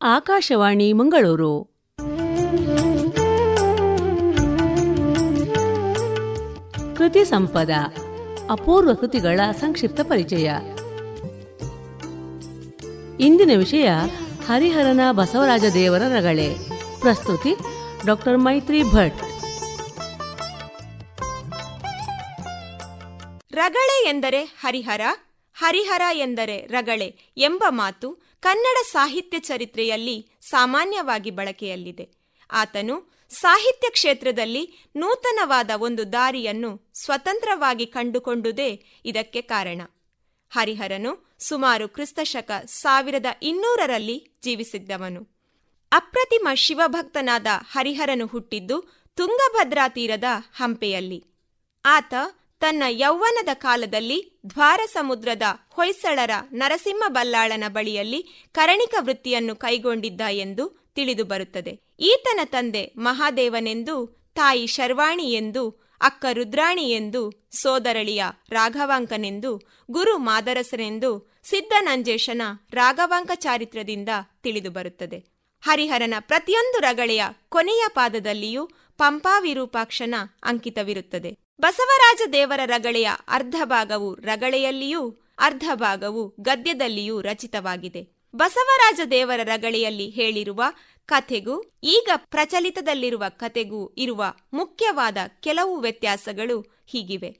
ಆಕಾಶವಾಣಿ ಮಂಗಳೂರು. ಕೃತಿ ಸಂಪದ, ಅಪೂರ್ವ ಕೃತಿಗಳ ಸಂಕ್ಷಿಪ್ತ ಪರಿಚಯ. ಇಂದಿನ ವಿಷಯ ಹರಿಹರನ ಬಸವರಾಜ ದೇವರ ರಗಳೆ. ಪ್ರಸ್ತುತಿ ಡಾಕ್ಟರ್ ಮೈತ್ರಿ ಭಟ್. ರಗಳೆ ಎಂದರೆ ಹರಿಹರ ಹರಿಹರ ಎಂದರೆ ರಗಳೆ ಎಂಬ ಮಾತು ಕನ್ನಡ ಸಾಹಿತ್ಯ ಚರಿತ್ರೆಯಲ್ಲಿ ಸಾಮಾನ್ಯವಾಗಿ ಬಳಕೆಯಲ್ಲಿದೆ. ಆತನು ಸಾಹಿತ್ಯ ಕ್ಷೇತ್ರದಲ್ಲಿ ನೂತನವಾದ ಒಂದು ದಾರಿಯನ್ನು ಸ್ವತಂತ್ರವಾಗಿ ಕಂಡುಕೊಂಡುದೇ ಇದಕ್ಕೆ ಕಾರಣ. ಹರಿಹರನು ಸುಮಾರು ಕ್ರಿಸ್ತಶಕ ಸಾವಿರದ ಇನ್ನೂರರಲ್ಲಿ ಜೀವಿಸಿದ್ದವನು. ಅಪ್ರತಿಮ ಶಿವಭಕ್ತನಾದ ಹರಿಹರನು ಹುಟ್ಟಿದ್ದು ತುಂಗಭದ್ರಾ ತೀರದ ಹಂಪೆಯಲ್ಲಿ. ಆತ ತನ್ನ ಯೌವನದ ಕಾಲದಲ್ಲಿ ದ್ವಾರ ಸಮುದ್ರದ ಹೊಯ್ಸಳರ ನರಸಿಂಹ ಬಲ್ಲಾಳನ ಬಳಿಯಲ್ಲಿ ಕರಣಿಕ ವೃತ್ತಿಯನ್ನು ಕೈಗೊಂಡಿದ್ದ ಎಂದು ತಿಳಿದುಬರುತ್ತದೆ. ಈತನ ತಂದೆ ಮಹಾದೇವನೆಂದು, ತಾಯಿ ಶರ್ವಾಣಿ ಎಂದು, ಅಕ್ಕ ರುದ್ರಾಣಿ ಎಂದು, ಸೋದರಳಿಯ ರಾಘವಾಂಕನೆಂದು, ಗುರು ಮಾದರಸನೆಂದು ಸಿದ್ಧನಂಜೇಶನ ರಾಘವಾಂಕ ಚಾರಿತ್ರದಿಂದ ತಿಳಿದುಬರುತ್ತದೆ. ಹರಿಹರನ ಪ್ರತಿಯೊಂದು ರಗಳೆಯ ಕೊನೆಯ ಪಾದದಲ್ಲಿಯೂ ಪಂಪಾವಿರೂಪಾಕ್ಷನ ಅಂಕಿತವಿರುತ್ತದೆ. ಬಸವರಾಜ ದೇವರ ರಗಳೆಯ ಅರ್ಧ ಭಾಗವು ರಗಳೆಯಲ್ಲಿಯೂ ಅರ್ಧ ಭಾಗವು ಗದ್ಯದಲ್ಲಿಯೂ ರಚಿತವಾಗಿದೆ. ಬಸವರಾಜ ದೇವರ ರಗಳೆಯಲ್ಲಿ ಹೇಳಿರುವ ಕಥೆಗೂ, ಈಗ ಪ್ರಚಲಿತದಲ್ಲಿರುವ ಕಥೆಗೂ ಇರುವ ಮುಖ್ಯವಾದ ಕೆಲವು ವ್ಯತ್ಯಾಸಗಳು ಹೀಗಿವೆ.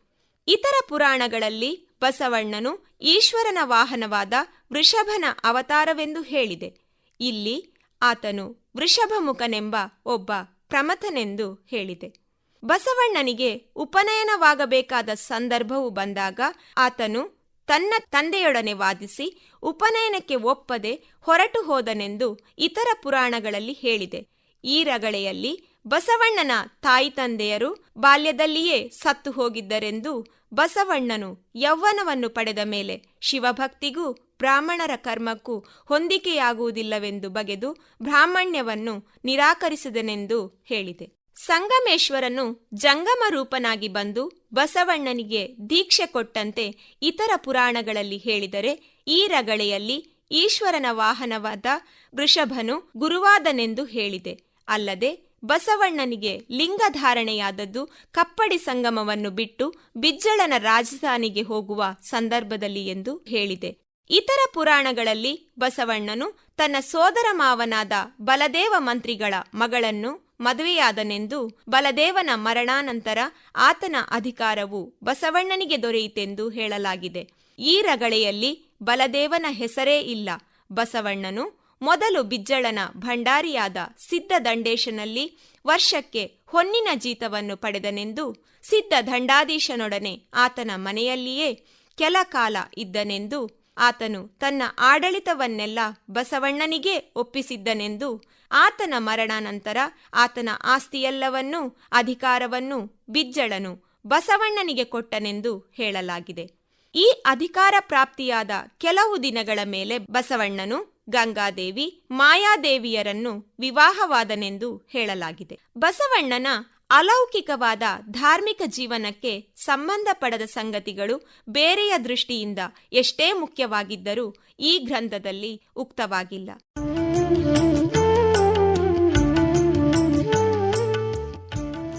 ಇತರ ಪುರಾಣಗಳಲ್ಲಿ ಬಸವಣ್ಣನು ಈಶ್ವರನ ವಾಹನವಾದ ವೃಷಭನ ಅವತಾರವೆಂದು ಹೇಳಿದೆ. ಇಲ್ಲಿ ಆತನು ವೃಷಭಮುಖನೆಂಬ ಒಬ್ಬ ಪ್ರಮಥನೆಂದು ಹೇಳಿದೆ. ಬಸವಣ್ಣನಿಗೆ ಉಪನಯನವಾಗಬೇಕಾದ ಸಂದರ್ಭವು ಬಂದಾಗ ಆತನು ತನ್ನ ತಂದೆಯೊಡನೆ ವಾದಿಸಿ ಉಪನಯನಕ್ಕೆ ಒಪ್ಪದೆ ಹೊರಟು ಹೋದನೆಂದು ಇತರ ಪುರಾಣಗಳಲ್ಲಿ ಹೇಳಿದೆ. ಈ ರಗಳೆಯಲ್ಲಿ ಬಸವಣ್ಣನ ತಾಯಿ ತಂದೆಯರು ಬಾಲ್ಯದಲ್ಲಿಯೇ ಸತ್ತು ಹೋಗಿದ್ದರೆಂದು ಬಸವಣ್ಣನು ಯೌವನವನ್ನು ಪಡೆದ ಮೇಲೆ ಶಿವಭಕ್ತಿಗೂ ಬ್ರಾಹ್ಮಣರ ಕರ್ಮಕ್ಕೂ ಹೊಂದಿಕೆಯಾಗುವುದಿಲ್ಲವೆಂದು ಬಗೆದು ಬ್ರಾಹ್ಮಣ್ಯವನ್ನು ನಿರಾಕರಿಸಿದನೆಂದು ಹೇಳಿದೆ. ಸಂಗಮೇಶ್ವರನು ಜಂಗಮ ರೂಪನಾಗಿ ಬಂದು ಬಸವಣ್ಣನಿಗೆ ದೀಕ್ಷೆ ಕೊಟ್ಟಂತೆ ಇತರ ಪುರಾಣಗಳಲ್ಲಿ ಹೇಳಿದರೆ, ಈ ರಗಳೆಯಲ್ಲಿ ಈಶ್ವರನ ವಾಹನವಾದ ವೃಷಭನು ಗುರುವಾದನೆಂದು ಹೇಳಿದೆ. ಅಲ್ಲದೆ ಬಸವಣ್ಣನಿಗೆ ಲಿಂಗಧಾರಣೆಯಾದದ್ದು ಕಪ್ಪಡಿ ಸಂಗಮವನ್ನು ಬಿಟ್ಟು ಬಿಜ್ಜಳನ ರಾಜಧಾನಿಗೆ ಹೋಗುವ ಸಂದರ್ಭದಲ್ಲಿ ಎಂದು ಹೇಳಿದೆ. ಇತರ ಪುರಾಣಗಳಲ್ಲಿ ಬಸವಣ್ಣನು ತನ್ನ ಸೋದರ ಮಾವನಾದ ಬಲದೇವ ಮಂತ್ರಿಗಳ ಮಗಳನ್ನು ಮದುವೆಯಾದನೆಂದು ಬಲದೇವನ ಮರಣಾನಂತರ ಆತನ ಅಧಿಕಾರವು ಬಸವಣ್ಣನಿಗೆ ದೊರೆಯಿತೆಂದು ಹೇಳಲಾಗಿದೆ. ಈ ರಗಳೆಯಲ್ಲಿ ಬಲದೇವನ ಹೆಸರೇ ಇಲ್ಲ. ಬಸವಣ್ಣನು ಮೊದಲು ಬಿಜ್ಜಳನ ಭಂಡಾರಿಯಾದ ಸಿದ್ಧ ದಂಡೇಶನಲ್ಲಿ ವರ್ಷಕ್ಕೆ ಹೊನ್ನಿನ ಜೀತವನ್ನು ಪಡೆದನೆಂದು ಸಿದ್ಧ ದಂಡಾಧೀಶನೊಡನೆ ಆತನ ಮನೆಯಲ್ಲಿಯೇ ಕೆಲ ಕಾಲ ಇದ್ದನೆಂದು ಆತನು ತನ್ನ ಆಡಳಿತವನ್ನೆಲ್ಲ ಬಸವಣ್ಣನಿಗೆ ಒಪ್ಪಿಸಿದ್ದನೆಂದು ಆತನ ಮರಣಾನಂತರ ಆತನ ಆಸ್ತಿಯೆಲ್ಲವನ್ನೂ ಅಧಿಕಾರವನ್ನು ಬಿಜ್ಜಳನು ಬಸವಣ್ಣನಿಗೆ ಕೊಟ್ಟನೆಂದು ಹೇಳಲಾಗಿದೆ. ಈ ಅಧಿಕಾರ ಪ್ರಾಪ್ತಿಯಾದ ಕೆಲವು ದಿನಗಳ ಮೇಲೆ ಬಸವಣ್ಣನು ಗಂಗಾದೇವಿ, ಮಾಯಾದೇವಿಯರನ್ನು ವಿವಾಹವಾದನೆಂದು ಹೇಳಲಾಗಿದೆ. ಬಸವಣ್ಣನ ಅಲೌಕಿಕವಾದ ಧಾರ್ಮಿಕ ಜೀವನಕ್ಕೆ ಸಂಬಂಧಪಡದ ಸಂಗತಿಗಳು ಬೇರೆಯ ದೃಷ್ಟಿಯಿಂದ ಎಷ್ಟೇ ಮುಖ್ಯವಾಗಿದ್ದರೂ ಈ ಗ್ರಂಥದಲ್ಲಿ ಉಕ್ತವಾಗಿಲ್ಲ.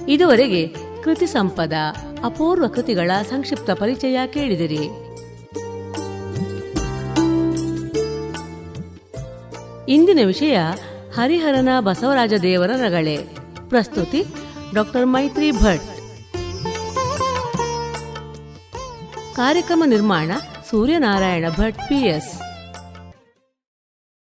ಇದುವರೆಗೆ ಕೃತಿ ಸಂಪದ ಅಪೂರ್ವ ಕೃತಿಗಳ ಸಂಕ್ಷಿಪ್ತ ಪರಿಚಯ ಕೇಳಿದಿರಿ. ಇಂದಿನ ವಿಷಯ ಹರಿಹರನ ಬಸವರಾಜ ದೇವರ ರಗಳೆ. ಪ್ರಸ್ತುತಿ ಡಾಕ್ಟರ್ ಮೈತ್ರಿ ಭಟ್. ಕಾರ್ಯಕ್ರಮ ನಿರ್ಮಾಣ ಸೂರ್ಯನಾರಾಯಣ ಭಟ್ ಪಿಎಸ್